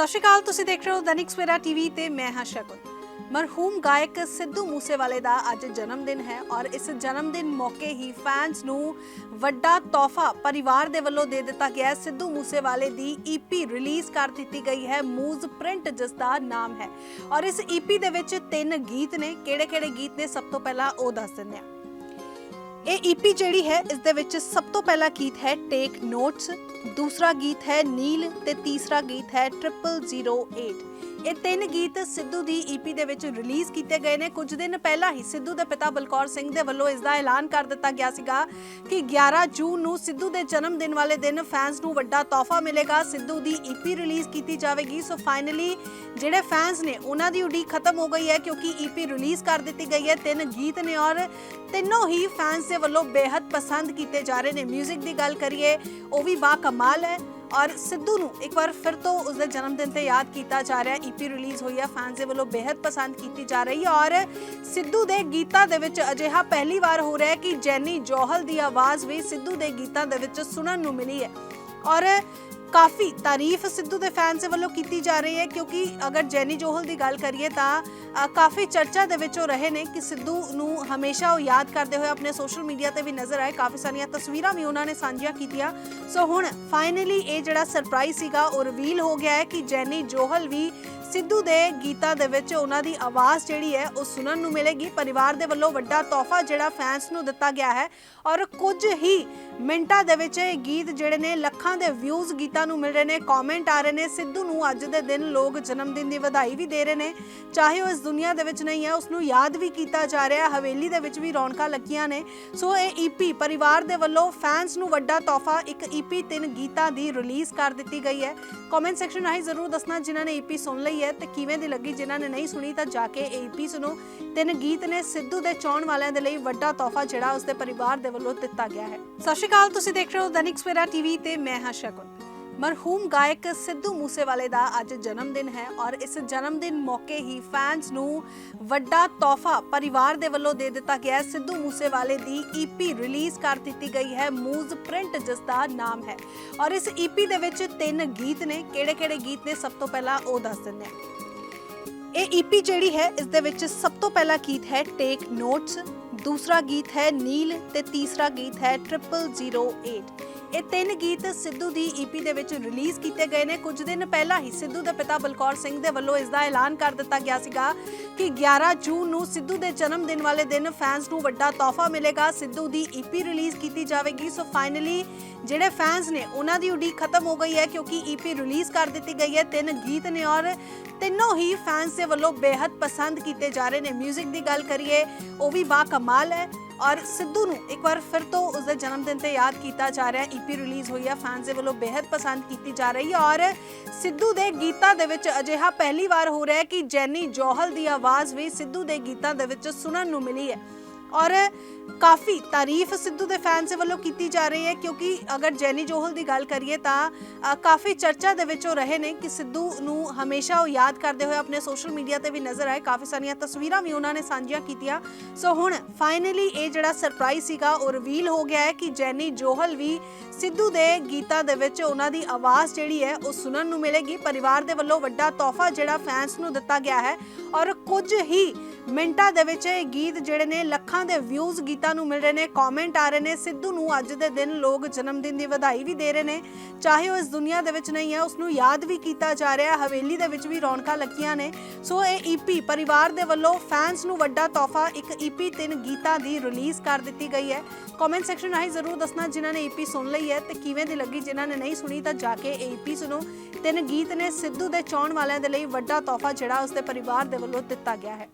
ਸਤਿ ਸ਼੍ਰੀ ਅਕਾਲ, ਤੁਸੀਂ ਦੇਖ ਰਹੇ ਹੋ ਦੈਨਿਕ ਸਵੇਰਾ ਟੀਵੀ ਤੇ ਮੈਂ ਹਾਂ ਸ਼ਗੁਨ। ਮਰਹੂਮ ਗਾਇਕ ਸਿੱਧੂ ਮੂਸੇਵਾਲੇ ਦਾ ਅੱਜ ਜਨਮ ਦਿਨ ਹੈ ਔਰ ਇਸ ਜਨਮ ਦਿਨ ਮੌਕੇ ਹੀ ਫੈਨਸ ਨੂੰ ਵੱਡਾ ਤੋਹਫਾ ਪਰਿਵਾਰ ਦੇ ਵੱਲੋਂ ਦੇ ਦਿੱਤਾ ਗਿਆ ਹੈ। ਸਿੱਧੂ ਮੂਸੇਵਾਲੇ ਦੀ ਈਪੀ ਰਿਲੀਜ਼ ਕਰ ਦਿੱਤੀ ਗਈ ਹੈ। ਮੂਜ਼ ਪ੍ਰਿੰਟ ਜਿਸ ਦਾ ਨਾਮ ਹੈ। ਔਰ ਇਸ ਈਪੀ ਦੇ ਵਿੱਚ ਤਿੰਨ ਗੀਤ ਨੇ। ਕਿਹੜੇ-ਕਿਹੜੇ ਗੀਤ ਨੇ? ਸਭ ਤੋਂ ਪਹਿਲਾਂ ਉਹ ਦੱਸ ਦਿੰਦੇ ਹਾਂ। ਇਹ ਈਪੀ ਜਿਹੜੀ ਹੈ, ਇਸ ਦੇ ਵਿੱਚ ਸਭ ਤੋਂ ਪਹਿਲਾ ਗੀਤ ਹੈ ਟੇਕ ਨੋਟਸ ਦੂਸਰਾ ਗੀਤ ਹੈ ਨੀਲ ਤੇ ਤੀਸਰਾ ਗੀਤ ਹੈ 0008 ਇਹ ਤਿੰਨ ਗੀਤ ਸਿੱਧੂ ਦੀ ਈਪੀ ਦੇ ਵਿੱਚ ਰਿਲੀਜ਼ ਕੀਤੇ ਗਏ ਨੇ। ਕੁਝ ਦਿਨ ਪਹਿਲਾਂ ਹੀ ਸਿੱਧੂ ਦੇ ਪਿਤਾ ਬਲਕੌਰ ਸਿੰਘ ਦੇ ਵੱਲੋਂ ਇਸ ਦਾ ਐਲਾਨ ਕਰ ਦਿੱਤਾ ਗਿਆ ਸੀਗਾ ਕਿ 11 ਜੂਨ ਨੂੰ ਸਿੱਧੂ ਦੇ ਜਨਮ ਦਿਨ ਵਾਲੇ ਦਿਨ ਫੈਨਸ ਨੂੰ ਵੱਡਾ ਤੋਹਫਾ ਮਿਲੇਗਾ। ਸਿੱਧੂ ਦੀ ਈਪੀ ਰਿਲੀਜ਼ ਕੀਤੀ ਜਾਵੇਗੀ। ਸੋ ਫਾਈਨਲੀ ਜਿਹੜੇ ਫੈਨਸ ਨੇ, ਉਹਨਾਂ ਦੀ ਉਡੀਕ ਖਤਮ ਹੋ ਗਈ ਹੈ ਕਿਉਂਕਿ ਈਪੀ ਰਿਲੀਜ਼ ਕਰ ਦਿੱਤੀ ਗਈ ਹੈ। ਤਿੰਨ ਗੀਤ ਨੇ ਔਰ ਤਿੰਨੋਂ ਹੀ ਫੈਨਸ ਦੇ ਵੱਲੋਂ ਬੇहद ਪਸੰਦ ਕੀਤੇ ਜਾ ਰਹੇ ਨੇ। 뮤직 ਦੀ ਗੱਲ ਕਰੀਏ, ਉਹ ਵੀ ਬਾ ਕਮਾਲ ਹੈ ਔਰ ਸਿੱਧੂ ਨੂੰ ਇੱਕ ਵਾਰ ਫਿਰ ਤੋਂ ਉਸ ਦੇ ਜਨਮ ਦਿਨ ਤੇ ਯਾਦ ਕੀਤਾ ਜਾ ਰਿਹਾ ਹੈ। ਈਪੀ ਰਿਲੀਜ਼ ਹੋਈ ਹੈ ਫੈਨਸ ਦੇ ਵੱਲੋਂ ਬੇहद ਪਸੰਦ ਕੀਤੀ ਜਾ ਰਹੀ ਹੈ ਔਰ ਸਿੱਧੂ ਦੇ ਗੀਤਾਂ ਦੇ ਵਿੱਚ ਅਜਿਹਾ ਪਹਿਲੀ ਵਾਰ ਹੋ ਰਿਹਾ ਹੈ ਕਿ ਜੈਨੀ ਜੋਹਲ ਦੀ ਆਵਾਜ਼ ਵੀ ਸਿੱਧੂ ਦੇ ਗੀਤਾਂ ਦੇ ਵਿੱਚ ਸੁਣਨ ਨੂੰ ਮਿਲੀ ਹੈ। ਔਰ ਕਾਫੀ ਤਾਰੀਫ ਸਿੱਧੂ ਦੇ ਫੈਨਸ ਵੱਲੋਂ ਕੀਤੀ ਜਾ ਰਹੀ ਹੈ, ਕਿਉਂਕਿ ਅਗਰ ਜੈਨੀ ਜੋਹਲ ਦੀ ਗੱਲ ਕਰੀਏ ਤਾਂ ਕਾਫੀ ਚਰਚਾ ਦੇ ਵਿੱਚ ਉਹ ਰਹੇ ਨੇ ਕਿ ਸਿੱਧੂ ਨੂੰ ਹਮੇਸ਼ਾ ਉਹ ਯਾਦ ਕਰਦੇ ਹੋਏ ਆਪਣੇ ਸੋਸ਼ਲ ਮੀਡੀਆ ਤੇ ਵੀ ਨਜ਼ਰ ਆਏ। ਕਾਫੀ ਸਾਰੀਆਂ ਤਸਵੀਰਾਂ ਵੀ ਉਹਨਾਂ ਨੇ ਸਾਂਝੀਆਂ ਕੀਤੀਆਂ। ਸੋ ਹੁਣ ਫਾਈਨਲੀ ਇਹ ਜਿਹੜਾ ਸਰਪ੍ਰਾਈਜ਼ ਸੀਗਾ, ਉਹ ਰਿਵੀਲ ਹੋ ਗਿਆ ਹੈ ਕਿ ਜੈਨੀ ਜੋਹਲ ਵੀ ਸਿੱਧੂ ਦੇ ਗੀਤਾਂ ਦੇ ਵਿੱਚ ਉਹਨਾਂ ਦੀ ਆਵਾਜ਼ ਜਿਹੜੀ ਹੈ, ਉਹ ਸੁਣਨ ਨੂੰ ਮਿਲੇਗੀ। ਪਰਿਵਾਰ ਦੇ ਵੱਲੋਂ ਵੱਡਾ ਤੋਹਫਾ ਜਿਹੜਾ ਫੈਨਸ ਨੂੰ ਦਿੱਤਾ ਗਿਆ ਹੈ। ਔਰ ਕੁਝ ਹੀ ਮਿੰਟਾਂ ਦੇ ਵਿੱਚ ਇਹ ਗੀਤ ਜਿਹੜੇ ਨੇ, ਲੱਖਾਂ ਦੇ ਵਿਊਜ਼ ਗੀਤਾਂ ਨੂੰ ਮਿਲ ਰਹੇ ਨੇ ਕਮੈਂਟ ਆ ਰਹੇ ਨੇ। ਸਿੱਧੂ ਨੂੰ ਅੱਜ ਦੇ ਦਿਨ ਲੋਕ ਜਨਮ ਦਿਨ ਦੀ ਵਧਾਈ ਵੀ ਦੇ ਰਹੇ ਨੇ। ਚਾਹੇ ਉਹ ਇਸ ਦੁਨੀਆ ਦੇ ਵਿੱਚ ਨਹੀਂ ਹੈ, ਉਸ ਨੂੰ ਯਾਦ ਵੀ ਕੀਤਾ ਜਾ ਰਿਹਾ ਹਵੇਲੀ ਦੇ ਵਿੱਚ ਵੀ ਰੌਣਕਾਂ ਲੱਗੀਆਂ ਨੇ। ਸੋ ਇਹ ਈਪੀ ਪਰਿਵਾਰ ਦੇ ਵੱਲੋਂ ਫੈਨਸ ਨੂੰ ਵੱਡਾ ਤੋਹਫਾ, ਇੱਕ ਈਪੀ ਤਿੰਨ ਗੀਤਾਂ ਦੀ ਰਿਲੀਜ਼ ਕਰ ਦਿੱਤੀ ਗਈ ਹੈ। ਕਮੈਂਟ ਸੈਕਸ਼ਨ ਰਾਹੀਂ ਜ਼ਰੂਰ ਦੱਸਣਾ ਜਿਨ੍ਹਾਂ ਨੇ ਈਪੀ ਸੁਣ ਲਈ ਹੈ ਤੇ ਕਿਵੇਂ ਦੀ ਲੱਗੀ? ਜਿਨ੍ਹਾਂ ਨੇ ਨਹੀਂ ਸੁਣੀ ਤਾਂ ਜਾ ਕੇ ਇਹ ਈਪੀ ਸੁਣੋ। ਤਿੰਨ ਗੀਤ ਨੇ ਸਿੱਧੂ ਦੇ ਚਾਹਣ ਵਾਲਿਆਂ ਦੇ ਲਈ ਵੱਡਾ ਤੋਹਫਾ ਜਿਹੜਾ ਉਸਦੇ ਪਰਿਵਾਰ ਦੇ ਵੱਲੋਂ ਦਿੱਤਾ ਗਿਆ ਹੈ। ਸਤਿ ਸ਼੍ਰੀ ਅਕਾਲ, ਤੁਸੀਂ ਦੇਖ ਰਹੇ ਹੋ ਦੈਨਿਕ ਸਵੇਰਾ ਟੀਵੀ ਤੇ ਮੈਂ ਹਾਂ ਸ਼ਕੁਨ ਮਰਹੂਮ ਗਾਇਕ ਸਿੱਧੂ ਮੂਸੇਵਾਲੇ ਦਾ ਅੱਜ ਜਨਮ ਦਿਨ ਹੈ ਔਰ ਇਸ ਜਨਮ ਦਿਨ ਮੌਕੇ ਹੀ ਫੈਨਸ ਨੂੰ ਵੱਡਾ ਤੋਹਫਾ ਪਰਿਵਾਰ ਦੇ ਵੱਲੋਂ ਦੇ ਦਿੱਤਾ ਗਿਆ ਹੈ। ਸਿੱਧੂ ਮੂਸੇਵਾਲੇ ਦੀ ਈਪੀ ਰਿਲੀਜ਼ ਕਰ ਦਿੱਤੀ ਗਈ ਹੈ। ਮੂਜ਼ ਪ੍ਰਿੰਟ ਜਿਸ ਦਾ ਨਾਮ ਹੈ। ਔਰ ਇਸ ਈਪੀ ਦੇ ਵਿੱਚ ਤਿੰਨ ਗੀਤ ਨੇ। ਕਿਹੜੇ-ਕਿਹੜੇ ਗੀਤ ਨੇ? ਸਭ ਤੋਂ ਪਹਿਲਾਂ ਉਹ ਦੱਸ ਦਿੰਦੇ ਹਾਂ। ਇਹ ਈਪੀ ਜਿਹੜੀ ਹੈ, ਇਸ ਦੇ ਵਿੱਚ ਸਭ ਤੋਂ ਪਹਿਲਾ ਗੀਤ ਹੈ ਟੇਕ ਨੋਟਸ ਦੂਸਰਾ ਗੀਤ ਹੈ ਨੀਲ ਤੇ ਤੀਸਰਾ ਗੀਤ ਹੈ 0008 ਇਹ ਤਿੰਨ ਗੀਤ ਸਿੱਧੂ ਦੀ ਈਪੀ ਦੇ ਵਿੱਚ ਰਿਲੀਜ਼ ਕੀਤੇ ਗਏ ਨੇ। ਕੁਝ ਦਿਨ ਪਹਿਲਾਂ ਹੀ ਸਿੱਧੂ ਦੇ ਪਿਤਾ ਬਲਕੌਰ ਸਿੰਘ ਦੇ ਵੱਲੋਂ ਇਸ ਦਾ ਐਲਾਨ ਕਰ ਦਿੱਤਾ ਗਿਆ ਸੀਗਾ ਕਿ 11 ਜੂਨ ਨੂੰ ਸਿੱਧੂ ਦੇ ਜਨਮ ਦਿਨ ਵਾਲੇ ਦਿਨ ਫੈਨਸ ਨੂੰ ਵੱਡਾ ਤੋਹਫਾ ਮਿਲੇਗਾ। ਸਿੱਧੂ ਦੀ ਈਪੀ ਰਿਲੀਜ਼ ਕੀਤੀ ਜਾਵੇਗੀ। ਸੋ ਫਾਈਨਲੀ ਜਿਹੜੇ ਫੈਨਸ ਨੇ, ਉਹਨਾਂ ਦੀ ਉਡੀਕ ਖਤਮ ਹੋ ਗਈ ਹੈ ਕਿਉਂਕਿ ਈਪੀ ਰਿਲੀਜ਼ ਕਰ ਦਿੱਤੀ ਗਈ ਹੈ। ਤਿੰਨ ਗੀਤ ਨੇ ਔਰ ਤਿੰਨੋਂ ਹੀ ਫੈਨਸ ਦੇ ਵੱਲੋਂ ਬੇहद ਪਸੰਦ ਕੀਤੇ ਜਾ ਰਹੇ ਨੇ। 뮤직 ਦੀ ਗੱਲ ਕਰੀਏ, ਉਹ ਵੀ ਬਾ ਕਮਾਲ ਹੈ। ਔਰ ਸਿੱਧੂ ਨੂੰ ਇੱਕ ਵਾਰ ਫਿਰ ਤੋਂ ਉਸਦੇ ਜਨਮ ਦਿਨ ਤੇ ਯਾਦ ਕੀਤਾ ਜਾ ਰਿਹਾ ਹੈ। ਈਪੀ ਰਿਲੀਜ਼ ਹੋਈ ਹੈ। ਫੈਨਸ ਦੇ ਵੱਲੋਂ ਬੇहद ਪਸੰਦ ਕੀਤੀ ਜਾ ਰਹੀ ਹੈ ਔਰ ਸਿੱਧੂ ਦੇ ਗੀਤਾਂ ਦੇ ਵਿੱਚ ਅਜਿਹਾ ਪਹਿਲੀ ਵਾਰ ਹੋ ਰਿਹਾ ਹੈ ਕਿ ਜੈਨੀ ਜੋਹਲ ਦੀ ਆਵਾਜ਼ ਵੀ ਸਿੱਧੂ ਦੇ ਗੀਤਾਂ ਦੇ ਵਿੱਚ ਸੁਣਨ ਨੂੰ ਮਿਲੀ ਹੈ। ਔਰ ਕਾਫੀ ਤਾਰੀਫ ਸਿੱਧੂ ਦੇ ਫੈਨਸ ਵੱਲੋਂ ਕੀਤੀ ਜਾ ਰਹੀ ਹੈ, ਕਿਉਂਕਿ ਅਗਰ ਜੈਨੀ ਜੋਹਲ ਦੀ ਗੱਲ ਕਰੀਏ ਤਾਂ ਕਾਫੀ ਚਰਚਾ ਦੇ ਵਿੱਚ ਉਹ ਰਹੇ ਨੇ ਕਿ ਸਿੱਧੂ ਨੂੰ ਹਮੇਸ਼ਾ ਉਹ ਯਾਦ ਕਰਦੇ ਹੋਏ ਆਪਣੇ ਸੋਸ਼ਲ ਮੀਡੀਆ ਤੇ ਵੀ ਨਜ਼ਰ ਆਏ। ਕਾਫੀ ਸਾਰੀਆਂ ਤਸਵੀਰਾਂ ਵੀ ਉਹਨਾਂ ਨੇ ਸਾਂਝੀਆਂ ਕੀਤੀਆਂ। ਸੋ ਹੁਣ ਫਾਈਨਲੀ ਇਹ ਜਿਹੜਾ ਸਰਪ੍ਰਾਈਜ਼ ਸੀਗਾ, ਉਹ ਰਿਵੀਲ ਹੋ ਗਿਆ ਹੈ ਕਿ ਜੈਨੀ ਜੋਹਲ ਵੀ ਸਿੱਧੂ ਦੇ ਗੀਤਾਂ ਦੇ ਵਿੱਚ ਉਹਨਾਂ ਦੀ ਆਵਾਜ਼ ਜਿਹੜੀ ਹੈ, ਉਹ ਸੁਣਨ ਨੂੰ ਮਿਲੇਗੀ। ਪਰਿਵਾਰ ਦੇ ਵੱਲੋਂ ਵੱਡਾ ਤੋਹਫਾ ਜਿਹੜਾ ਫੈਨਸ ਨੂੰ ਦਿੱਤਾ ਗਿਆ ਹੈ। ਔਰ ਕੁਝ ਹੀ ਮਿੰਟਾਂ ਦੇ ਵਿੱਚ ਇਹ ਗੀਤ ਜਿਹੜੇ ਨੇ ਲੱਖਾਂ ਦੇ ਵਿਊਜ਼ ਗੀਤਾਂ ਨੂੰ ਮਿਲ ਰਹੇ ਨੇ ਕਮੈਂਟ ਆ ਰਹੇ ਨੇ। ਸਿੱਧੂ ਨੂੰ ਅੱਜ ਦੇ ਦਿਨ ਲੋਕ ਜਨਮ ਦਿਨ ਦੀ ਵਧਾਈ ਵੀ ਦੇ ਰਹੇ ਨੇ। ਚਾਹੇ ਉਹ ਇਸ ਦੁਨੀਆ ਦੇ ਵਿੱਚ ਨਹੀਂ ਹੈ ਉਸ ਨੂੰ ਯਾਦ ਵੀ ਕੀਤਾ ਜਾ ਰਿਹਾ ਹਵੇਲੀ ਦੇ ਵਿੱਚ ਵੀ ਰੌਣਕਾਂ ਲੱਗੀਆਂ ਨੇ। ਸੋ ਇਹ ਈਪੀ ਪਰਿਵਾਰ ਦੇ ਵੱਲੋਂ ਫੈਨਸ ਨੂੰ ਵੱਡਾ ਤੋਹਫਾ, ਇੱਕ ਈਪੀ ਤਿੰਨ ਗੀਤਾਂ ਦੀ ਰਿਲੀਜ਼ ਕਰ ਦਿੱਤੀ ਗਈ ਹੈ। ਕਮੈਂਟ ਸੈਕਸ਼ਨ ਰਾਹੀਂ ਜ਼ਰੂਰ ਦੱਸਣਾ ਜਿਨ੍ਹਾਂ ਨੇ ਈਪੀ ਸੁਣ ਲਈ ਹੈ ਤੇ ਕਿਵੇਂ ਦੀ ਲੱਗੀ। ਜਿਨ੍ਹਾਂ ਨੇ ਨਹੀਂ ਸੁਣੀ ਤਾਂ ਜਾ ਕੇ ਇਹ ਈਪੀ ਸੁਣੋ। ਤਿੰਨ ਗੀਤ ਨੇ ਸਿੱਧੂ ਦੇ ਚਾਹਣ ਵਾਲਿਆਂ ਦੇ ਲਈ ਵੱਡਾ ਤੋਹਫਾ ਜਿਹੜਾ ਉਸਦੇ ਪਰਿਵਾਰ ਦੇ ਵੱਲੋਂ ਦਿੱਤਾ ਗਿਆ ਹੈ।